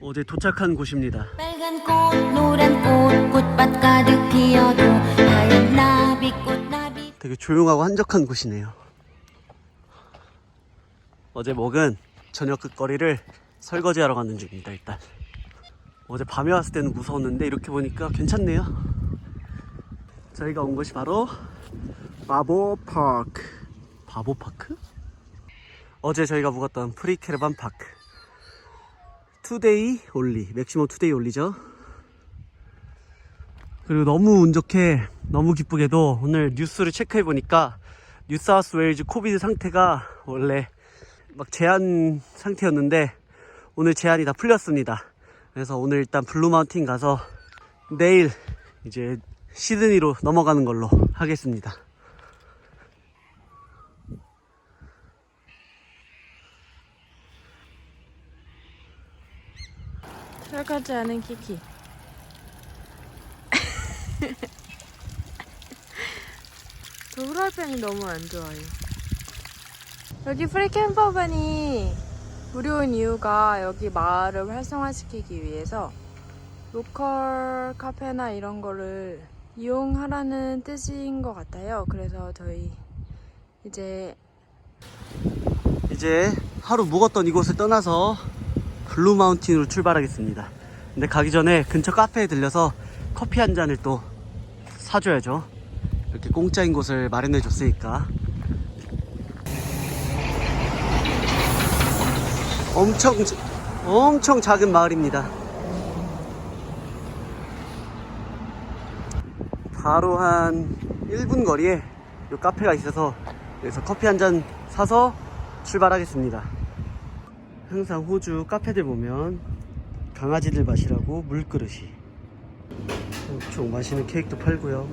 어제 도착한 곳입니다. 빨간 꽃, 노란 꽃, 꽃밭 가득 피어도 하얀 나비 꽃나비 되게 조용하고 한적한 곳이네요. 어제 먹은 저녁 끝거리를 설거지하러 가는 중입니다. 일단 어제 밤에 왔을 때는 무서웠는데 이렇게 보니까 괜찮네요. 저희가 온 곳이 바로 바보 파크. 바보 파크? 어제 저희가 묵었던 프리캐르반 파크. 투데이 올리, 맥시멈 투데이 올리죠. 그리고 너무 운 좋게 너무 기쁘게도 오늘 뉴스를 체크해 보니까 뉴사우스 웨일즈 코비드 상태가 원래 막 제한 상태였는데 오늘 제한이 다 풀렸습니다. 그래서 오늘 일단 블루 마운틴 가서 내일 이제 시드니로 넘어가는 걸로 하겠습니다. 설거지 하는 키키. 저 후라이팬이 너무 안 좋아요. 여기 프리캠퍼반이 무료인 이유가 여기 마을을 활성화시키기 위해서 로컬 카페나 이런 거를 이용하라는 뜻인 것 같아요. 그래서 저희 이제 이제 하루 묵었던 이곳을 떠나서 블루 마운틴으로 출발하겠습니다. 근데 가기 전에 근처 카페에 들려서 커피 한 잔을 또 사줘야죠. 이렇게 공짜인 곳을 마련해 줬으니까. 엄청, 자- 엄청 작은 마을입니다. 바로 한 1분 거리에 이 카페가 있어서 여기서 커피 한 잔 사서 출발하겠습니다. 항상 호주 카페들 보면 강아지들 마시라고 물그릇이 엄청 맛있는 케이크도 팔고요.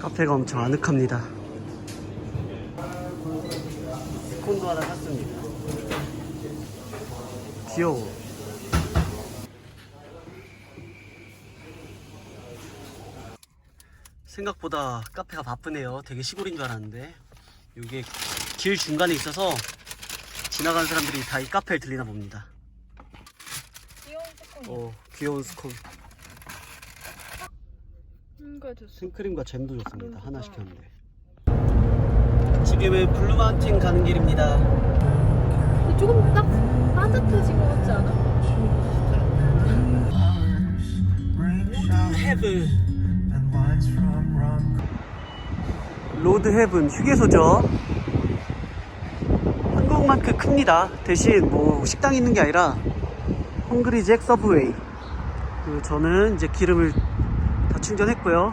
카페가 엄청 아늑합니다. 스콘도 하나 샀습니다. 귀여워. 생각보다 카페가 바쁘네요. 되게 시골인 줄 알았는데 이게 길 중간에 있어서 지나가는 사람들이 다 이 카페를 들리나 봅니다. 귀여운 스콘. 어, 귀여운 스콘. 줬어. 생크림과 잼도 좋습니다. 너무 하나. 시켰는데. 지금은 블루마운틴 가는 길입니다. 조금 딱 따뜻해진 것 같지 않아? 헤븐. 로드 헤븐 휴게소죠. 한국만큼 큽니다. 대신 뭐 식당 있는 게 아니라 헝그리잭 서브웨이. 그리고 저는 이제 기름을 다 충전했고요.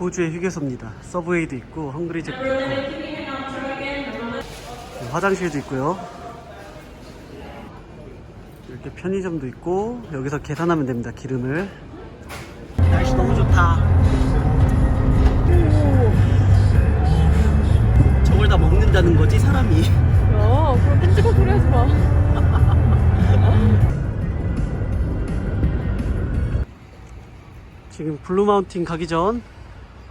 호주의 휴게소입니다. 서브웨이도 있고 헝그리잭도 있고 화장실도 있고요. 이렇게 편의점도 있고 여기서 계산하면 됩니다. 기름을. 날씨 너무 좋다. 다 먹는다는 거지 사람이. 야, 그럼 끔찍한 소리 하지 마. 지금 블루마운틴 가기 전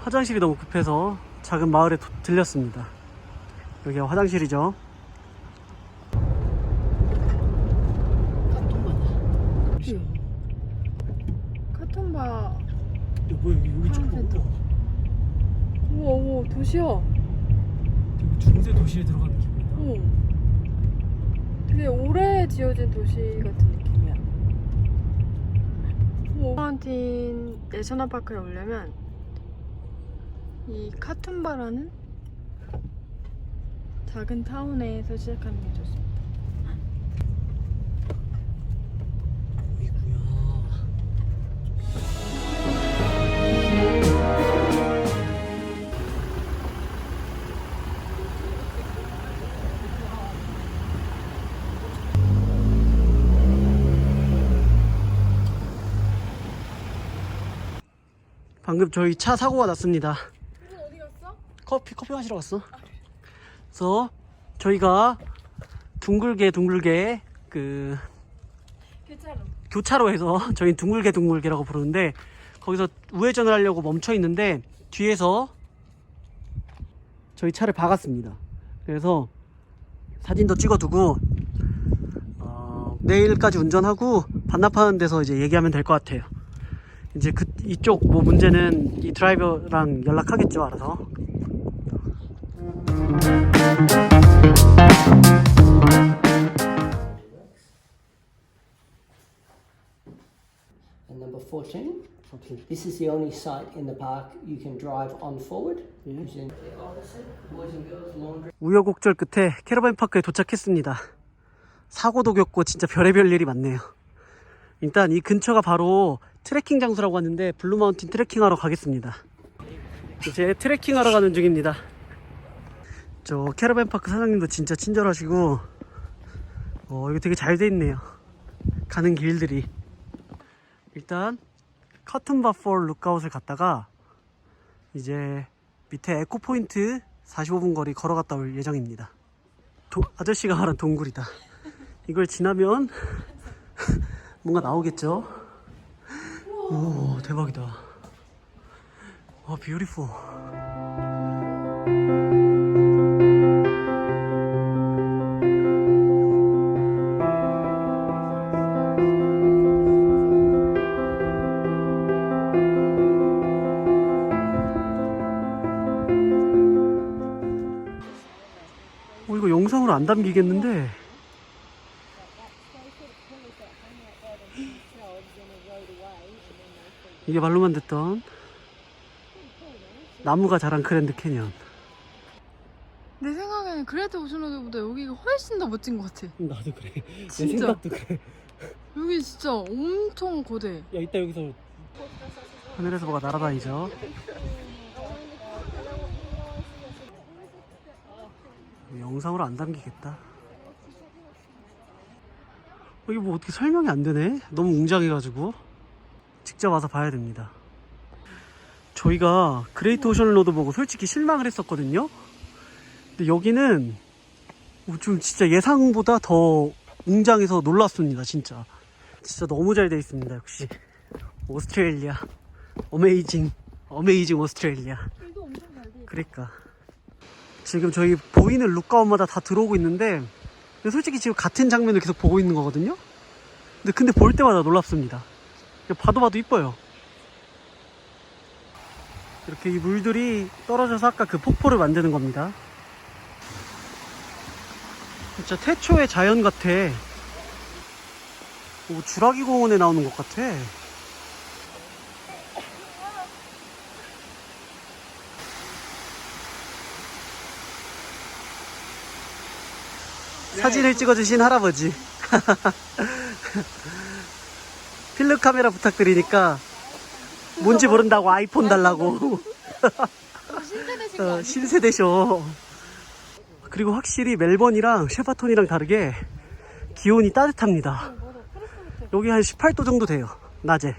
화장실이 너무 급해서 작은 마을에 도- 들렸습니다. 여기가 화장실이죠. 카톤바. 뭐야 여기 파란색도. 우와, 우와, 도시야. 중세 도시에 들어가는 기분이다. 어. 되게 오래 지어진 도시 같은 느낌이야. 마운틴 내셔널 파크에 오려면 이 카툰바라는 작은 타운에서 시작하는 게 좋습니다. 방금 저희 차 사고가 났습니다. 어디 갔어? 커피 커피 마시러 갔어. 그래서 저희가 둥글게 둥글게 그 괜찮아. 교차로에서 저희 는 둥글게 둥글게라고 부르는데 거기서 우회전을 하려고 멈춰 있는데 뒤에서 저희 차를 박았습니다. 그래서 사진도 찍어두고 내일까지 운전하고 반납하는 데서 이제 얘기하면 될 것 같아요. 이제 그 이쪽 뭐 문제는 이 드라이버랑 연락하겠죠 알아서. And number 14, this is the only site in the park you can drive on forward. 우여곡절 끝에 캐러밴 파크에 도착했습니다. 사고도 겪고 진짜 별의별 일이 많네요. 일단 이 근처가 바로 트레킹 장소라고 하는데 블루마운틴 트레킹하러 가겠습니다. 이제 트레킹하러 가는 중입니다. 저 캐러밴 파크 사장님도 진짜 친절하시고 어 이거 되게 잘 돼 있네요. 가는 길들이 일단 커튼바폴 룩아웃을 갔다가 이제 밑에 에코포인트 45분 거리 걸어갔다 올 예정입니다. 도- 아저씨가 말한 동굴이다. 이걸 지나면 뭔가 나오겠죠? 오, 대박이다. 와, 뷰티풀. 어, 이거 영상으로 안 담기겠는데? 이게 말로만 듣던 나무가 자란 그랜드 캐니언. 내 생각에는 그레이트 오션로드보다 여기가 훨씬 더 멋진 것 같아. 나도 그래. 내 진짜. 생각도 그래. 여기 진짜 엄청 거대. 야, 이따 여기서 하늘에서 뭐가 날아다니죠. 영상으로 안 담기겠다. 어, 이게 뭐 어떻게 설명이 안 되네? 너무 웅장해가지고. 직접 와서 봐야 됩니다. 저희가 그레이트 오션 로드 보고 솔직히 실망을 했었거든요. 근데 여기는 어, 좀 진짜 예상보다 더 웅장해서 놀랐습니다, 진짜. 진짜 너무 잘 돼 있습니다, 역시. 오스트레일리아. 어메이징. 어메이징 오스트레일리아. 그러니까. 지금 저희 보이는 룩가운마다 다 들어오고 있는데, 근데 솔직히 지금 같은 장면을 계속 보고 있는 거거든요? 근데, 근데 볼 때마다 놀랍습니다. 봐도 봐도 이뻐요. 이렇게 이 물들이 떨어져서 아까 그 폭포를 만드는 겁니다. 진짜 태초의 자연 같아. 오, 주라기 공원에 나오는 것 같아. 사진을 찍어주신 할아버지. 필름 카메라 부탁드리니까 뭔지 모른다고 아이폰 달라고. 어, 신세대셔. 그리고 확실히 멜번이랑 셰바톤이랑 다르게 기온이 따뜻합니다. 여기 한 18도 정도 돼요. 낮에.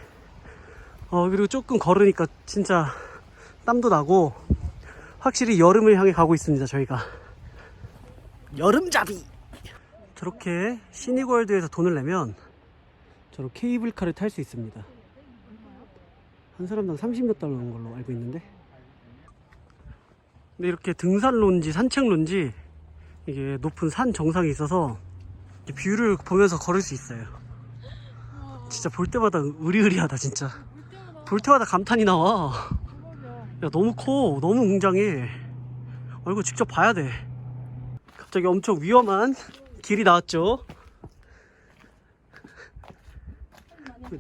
어, 그리고 조금 걸으니까 진짜 땀도 나고 확실히 여름을 향해 가고 있습니다. 저희가. 여름잡이! 저렇게 시니월드에서 돈을 내면 저런 케이블카를 탈 수 있습니다. 한 사람당 30몇 달러인 걸로 알고 있는데. 근데 이렇게 등산로인지 산책로인지 이게 높은 산 정상에 있어서 뷰를 보면서 걸을 수 있어요. 진짜 볼 때마다 의리의리하다 진짜. 볼 때마다 감탄이 나와. 야 너무 커, 너무 웅장해. 어, 이거 직접 봐야 돼. 갑자기 엄청 위험한 길이 나왔죠.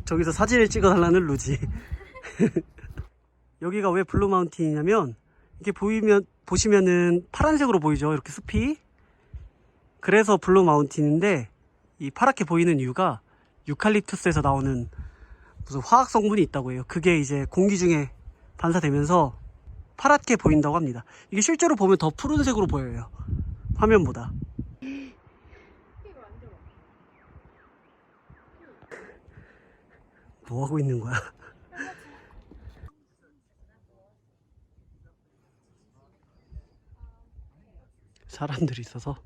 저기서 사진을 찍어달라는 루지. 여기가 왜 블루 마운틴이냐면 이게 보이면 보시면은 파란색으로 보이죠? 이렇게 숲이? 그래서 블루 마운틴인데 이 파랗게 보이는 이유가 유칼립투스에서 나오는 무슨 화학 성분이 있다고 해요. 그게 이제 공기 중에 반사되면서 파랗게 보인다고 합니다. 이게 실제로 보면 더 푸른색으로 보여요. 화면보다 뭐 하고 있는 거야 사람들이 있어서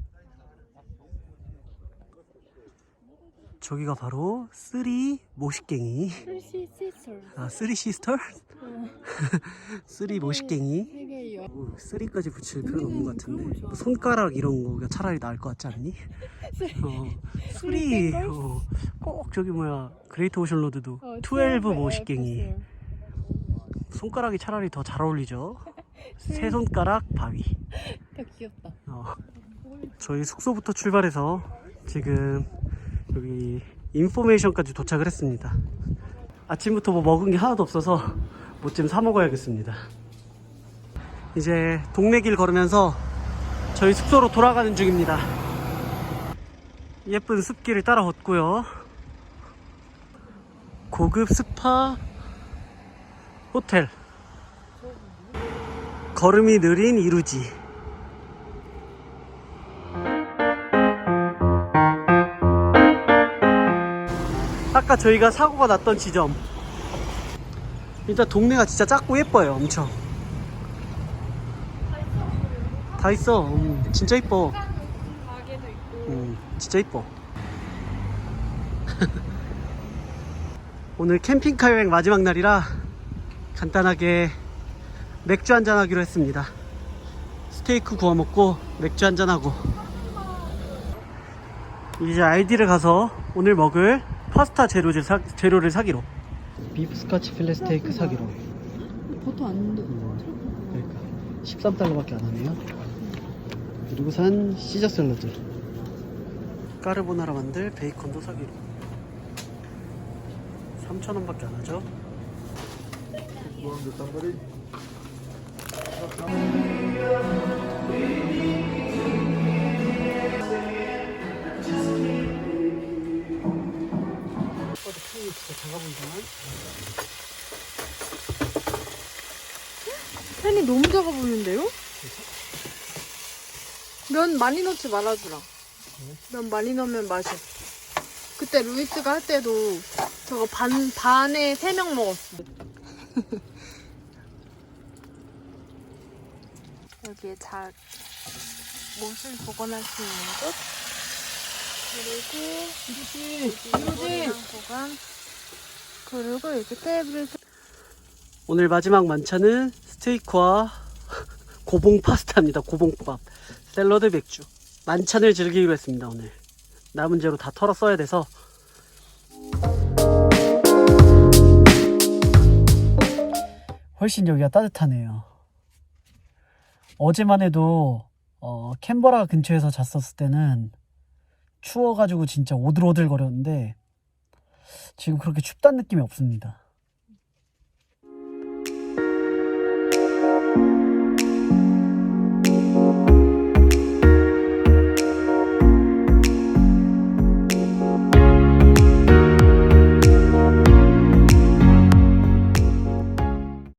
저기가 바로 쓰리 모식갱이. 프리시 시스터. 아, 쓰리 시스터? 쓰리 모식갱이. 여. 오, 쓰리까지 붙일 필요는 없는 것 같은데 좋아. 손가락 이런 거가 차라리 나을 것 같지 않니? 어, 쓰리 어, 꼭 저기 뭐야 그레이트 오션 로드도 어, 12 모식갱이 에피소드. 손가락이 차라리 더 잘 어울리죠 세 손가락 바위 더 귀엽다. 어. 저희 숙소부터 출발해서 지금 여기 인포메이션까지 도착을 했습니다 아침부터 뭐 먹은 게 하나도 없어서 뭐 좀 사 먹어야겠습니다 이제 동네 길 걸으면서 저희 숙소로 돌아가는 중입니다. 예쁜 숲길을 따라 걷고요. 고급 스파 호텔. 걸음이 느린 이루지. 아까 저희가 사고가 났던 지점. 일단 동네가 진짜 작고 예뻐요 엄청 다 있어. 음, 진짜 이뻐. 가게도 있고. 음, 진짜 이뻐. 오늘 캠핑카 여행 마지막 날이라 간단하게 맥주 한잔 하기로 했습니다. 스테이크 구워 먹고 맥주 한잔 하고. 이제 아이디를 가서 오늘 먹을 파스타 재료를, 사, 재료를 사기로. 비프 스카치 필레 스테이크 사기로. 버터 안 넣어. 그러니까. 13달러밖에 안 하네요 그리고 산 시저 샐러드. 까르보나라 만들 베이컨도 사기로. 3,000원 밖에 안 하죠? 어디 크림이 진짜 작아 보이잖아 팬이 너무 작아 보이는데요? 면 많이 넣지 말아주라. 면 많이 넣으면 맛이. 그때 루이스가 할 때도 저거 반, 반에 세 명 먹었어. 여기에 자, 옷을 보관할 수 있는 곳. 그리고 이루지 보관. 그리고 이렇게 테이블을 오늘 마지막 만찬은 스테이크와 고봉 파스타입니다. 고봉밥, 샐러드 맥주. 만찬을 즐기기로 했습니다. 오늘 남은 재료 다 털어 써야 돼서 훨씬 여기가 따뜻하네요. 어제만 해도 어, 캔버라 근처에서 잤었을 때는 추워가지고 진짜 오들오들 거렸는데 지금 그렇게 춥다는 느낌이 없습니다.